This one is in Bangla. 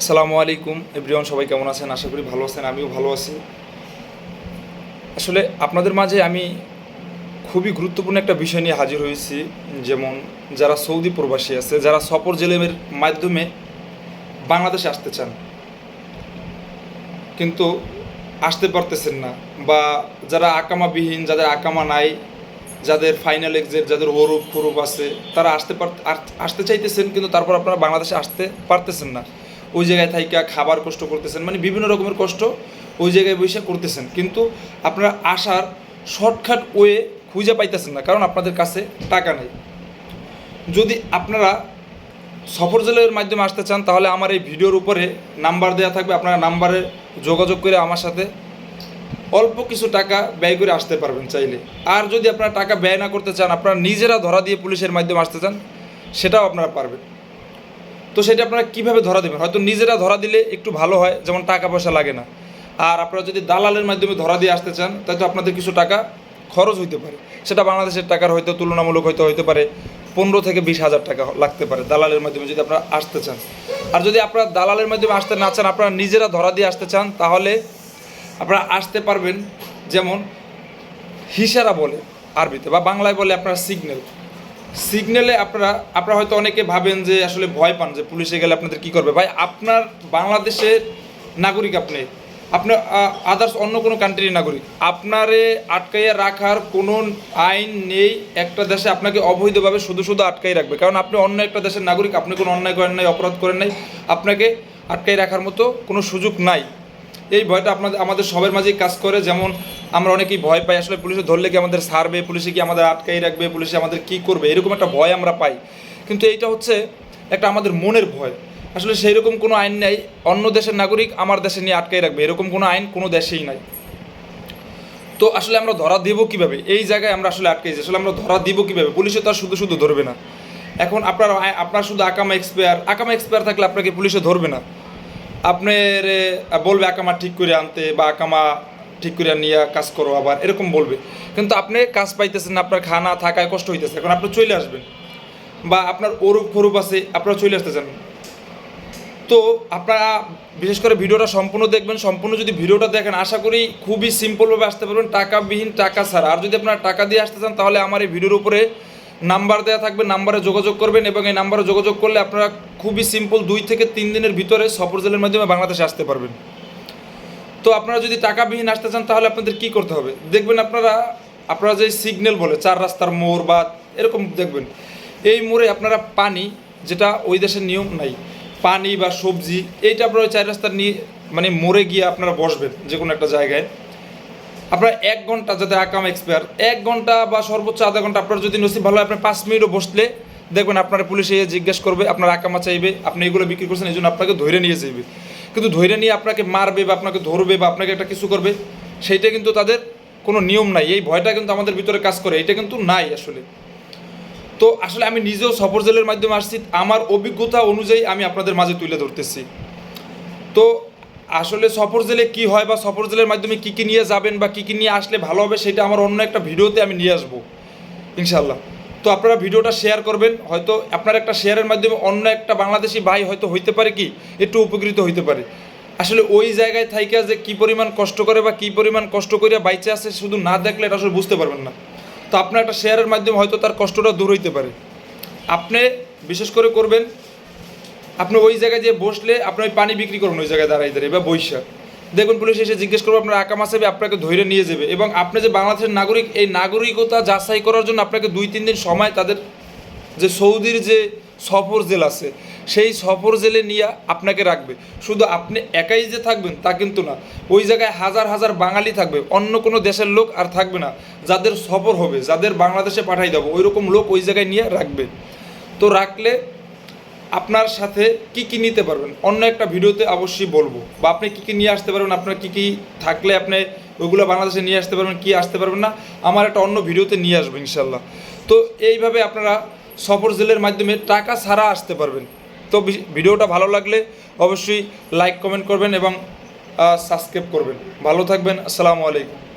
আসসালামু আলাইকুম, এভরিওয়ান সবাই কেমন আছেন? আশা করি ভালো আছেন, আমিও ভালো আছি। আসলে আপনাদের মাঝে আমি খুবই গুরুত্বপূর্ণ একটা বিষয় নিয়ে হাজির হয়েছি, যেমন যারা সৌদি প্রবাসী আছে, যারা সফর জেলেমের মাধ্যমে বাংলাদেশে আসতে চান, কিন্তু আসতে পারতেছেন না, বা যারা আকামাবিহীন, যাদের আকামা নাই, যাদের ফাইনাল এক্সের যাদের ওরূপ হরুপ আছে, তারা আসতে পার আসতে চাইতেছেন, কিন্তু তারপর আপনারা বাংলাদেশে আসতে পারতেছেন না। ওই জায়গায় থাইকা খাবার কষ্ট করতেছেন মানে বিভিন্ন রকমের কষ্ট ওই জায়গায় বসে করতেছেন। কিন্তু আপনারা আসার শর্টকাট ওয়ে খুঁজে পাইতেছেন না, কারণ আপনাদের কাছে টাকা নেই। যদি আপনারা সফর জেলের মাধ্যমে আসতে চান, তাহলে আমার এই ভিডিওর উপরে নাম্বার দেওয়া থাকবে, আপনারা নাম্বারে যোগাযোগ করে আমার সাথে অল্প কিছু টাকা ব্যয় করে আসতে পারবেন চাইলে। আর যদি আপনারা টাকা ব্যয় না করতে চান, আপনারা নিজেরা ধরা দিয়ে পুলিশের মাধ্যমে আসতে চান, সেটাও আপনারা পারবেন। তো সেটা আপনারা কীভাবে ধরা দেবেন? হয়তো নিজেরা ধরা দিলে একটু ভালো হয়, যেমন টাকা পয়সা লাগে না। আর আপনারা যদি দালালের মাধ্যমে ধরা দিয়ে আসতে চান তাহলে আপনাদের কিছু টাকা খরচ হইতে পারে। সেটা বাংলাদেশের টাকার হয়তো তুলনামূলক হয়তো হইতে পারে পনেরো থেকে বিশ হাজার টাকা লাগতে পারে দালালের মাধ্যমে যদি আপনারা আসতে চান। আর যদি আপনারা দালালের মাধ্যমে আসতে না চান, আপনারা নিজেরা ধরা দিয়ে আসতে চান, তাহলে আপনারা আসতে পারবেন যেমন হিসারা বলে আরবিতে, বা বাংলায় বলে আপনারা সিগন্যাল। সিগন্যালে আপনারা আপনারা হয়তো অনেকে ভাবেন যে আসলে ভয় পান যে পুলিশে গেলে আপনাদের কি করবে। ভাই, আপনার বাংলাদেশের নাগরিক আপনি। আপনার আদার্স অন্য কোনো কান্ট্রির নাগরিক। আপনারে আটকাইয়া রাখার কোনো আইন নেই, একটা দেশে আপনাকে অবৈধভাবে শুধু শুধু আটকাই রাখবে। কারণ আপনি অন্য একটা দেশের নাগরিক, আপনি কোনো অন্যায় করেন নাই, অপরাধ করেন নাই, আপনাকে আটকাই রাখার মতো কোনো সুযোগ নাই। এই ভয়টা আপনাদের, আমাদের সবার মাঝেই কাজ করে। যেমন আমরা অনেকেই ভয় পাই, আসলে পুলিশে ধরলে কি আমাদের সারবে, পুলিশে কি আমাদের আটকাই রাখবে, পুলিশে আমাদের কি করবে, এরকম একটা ভয় আমরা পাই। কিন্তু এইটা হচ্ছে একটা আমাদের মনের ভয়। আসলে সেই রকম কোনো আইন নেই, অন্য দেশের নাগরিক আমার দেশে নিয়ে আটকাই রাখবে, এরকম কোনো আইন কোনো দেশেই নাই। তো আসলে আমরা ধরা দিব কীভাবে? এই জায়গায় আমরা আসলে আটকাইছি আসলে আমরা ধরা দিব কীভাবে? পুলিশে তো আর শুধু শুধু ধরবে না। এখন আপনার আপনার শুধু আকামা এক্সপায়ার আকামা এক্সপায়ার থাকলে আপনাকে পুলিশে ধরবে না। আপনার বলবে আকামা ঠিক করে আনতে বা আকামা ঠিক করে নিয়ে কাজ করো আবার, এরকম বলবে। কিন্তু আপনি কাজ পাইতেছেন, আপনার খানা থাকায় কষ্ট হইতেছে, এখন আপনি চলে আসবেন। বা আপনার ওরূপ ফরূপ আছে, আপনারা চলে আসতে চান তো আপনারা বিশেষ করে ভিডিওটা সম্পূর্ণ দেখবেন, সম্পূর্ণ যদি ভিডিওটা দেখেন, আশা করি খুবই সিম্পলভাবে আসতে পারবেন। টাকাবিহীন টাকা ছাড়া। আর যদি আপনারা টাকা দিয়ে আসতে চান, তাহলে আমার এই ভিডিওর উপরে নাম্বার দেওয়া থাকবে, নাম্বারে যোগাযোগ করবেন এবং এই নাম্বারে যোগাযোগ করলে আপনারা খুবই সিম্পল দুই থেকে তিন দিনের ভিতরে সফর জেলের মাধ্যমে বাংলাদেশে আসতে পারবেন। তো আপনারা যদি টাকাবিহীন আসতে চান, তাহলে আপনাদের কি করতে হবে? দেখবেন আপনারা আপনারা যে সিগন্যাল বলে, চার রাস্তার মোড় বা এরকম দেখবেন, এই মোড়ে আপনারা পানি, যেটা ওই দেশের নিয়ম নাই, পানি বা সবজি, এইটা আপনারা চার রাস্তার নিয়ে মানে মোড়ে গিয়ে আপনারা বসবেন যে কোনো একটা জায়গায়। আপনার এক ঘণ্টা যাতে আকাম এক্সপায়ার এক ঘণ্টা বা সর্বোচ্চ আধা ঘণ্টা আপনার যদি নসিব ভালো হয় আপনার পাঁচ মিনিটও বসলে দেখবেন আপনার পুলিশে জিজ্ঞেস করবে, আপনার আকামা চাইবে, আপনি এগুলো বিক্রি করছেন, এই জন্য আপনাকে ধরে নিয়ে যাইবে। কিন্তু ধরে নিয়ে আপনাকে মারবে বা আপনাকে ধরবে বা আপনাকে একটা কিছু করবে, সেইটা কিন্তু তাদের কোনো নিয়ম নাই। এই ভয়টা কিন্তু আমাদের ভিতরে কাজ করে, এটা কিন্তু নাই আসলে। তো আসলে আমি নিজেও সফর জেলের মাধ্যমে আসছি, আমার অভিজ্ঞতা অনুযায়ী আমি আপনাদের মাঝে তুলে ধরতেছি। তো আসলে সফর জেলে কি হয় বা সফর জেলের মাধ্যমে কী কী নিয়ে যাবেন বা কী কী নিয়ে আসলে ভালো হবে সেটা আমার অন্য একটা ভিডিওতে আমি নিয়ে আসব ইনশাল্লাহ তো আপনারা ভিডিওটা শেয়ার করবেন, হয়তো আপনার একটা শেয়ারের মাধ্যমে অন্য একটা বাংলাদেশি ভাই হয়তো হইতে পারে কি, একটু উপকৃত হইতে পারে। আসলে ওই জায়গায় থাইকা যে কী পরিমাণ কষ্ট করে বা কী পরিমাণ কষ্ট করিয়া বাইচে আছে শুধু না দেখলে এটা আসলে বুঝতে পারবেন না। তো আপনার একটা শেয়ারের মাধ্যমে হয়তো তার কষ্টটা দূর হইতে পারে। আপনি বিশেষ করে করবেন আপনি ওই জায়গায় যে বসলে আপনি ওই পানি বিক্রি করুন ওই জায়গায় দাঁড়াই দাঁড়িয়ে বা বৈশাখ। দেখবেন পুলিশ এসে জিজ্ঞেস করবে, আপনার আকাম আছে, আপনাকে ধরে নিয়ে যাবে। এবং আপনি যে বাংলাদেশের নাগরিক, এই নাগরিকতা যাচাই করার জন্য আপনাকে দুই, তিন দিন সময় তাদের যে সৌদির যে সফর জেল আছে, সেই সফর জেলে নিয়ে আপনাকে রাখবে। শুধু আপনি একাই যে থাকবেন তা কিন্তু না। ওই জায়গায় হাজার হাজার বাঙালি থাকবে, অন্য কোনো দেশের লোক আর থাকবে না। যাদের সফর হবে, যাদের বাংলাদেশে পাঠাই দেবো ওই রকম লোক ওই জায়গায় নিয়ে রাখবে। তো রাখলে আপনার সাথে কি কি নিতে পারবেন? অন্য একটা ভিডিওতে অবশ্যই বলব। বা আপনি কি কি নিয়ে আসতে পারবেন, আপনার কি কি থাকলে আপনি ওইগুলো বাংলাদেশে নিয়ে আসতে পারবেন, কি আসতে পারবেন না, আমার একটা অন্য ভিডিওতে নিয়ে আসব ইনশাল্লাহ তো এইভাবে আপনারা সফর জেলের মাধ্যমে টাকা ছাড়া আসতে পারবেন। তো ভিডিওটা ভালো লাগলে অবশ্যই লাইক, কমেন্ট করবেন এবং সাবস্ক্রাইব করবেন। ভালো থাকবেন, আসসালামু আলাইকুম।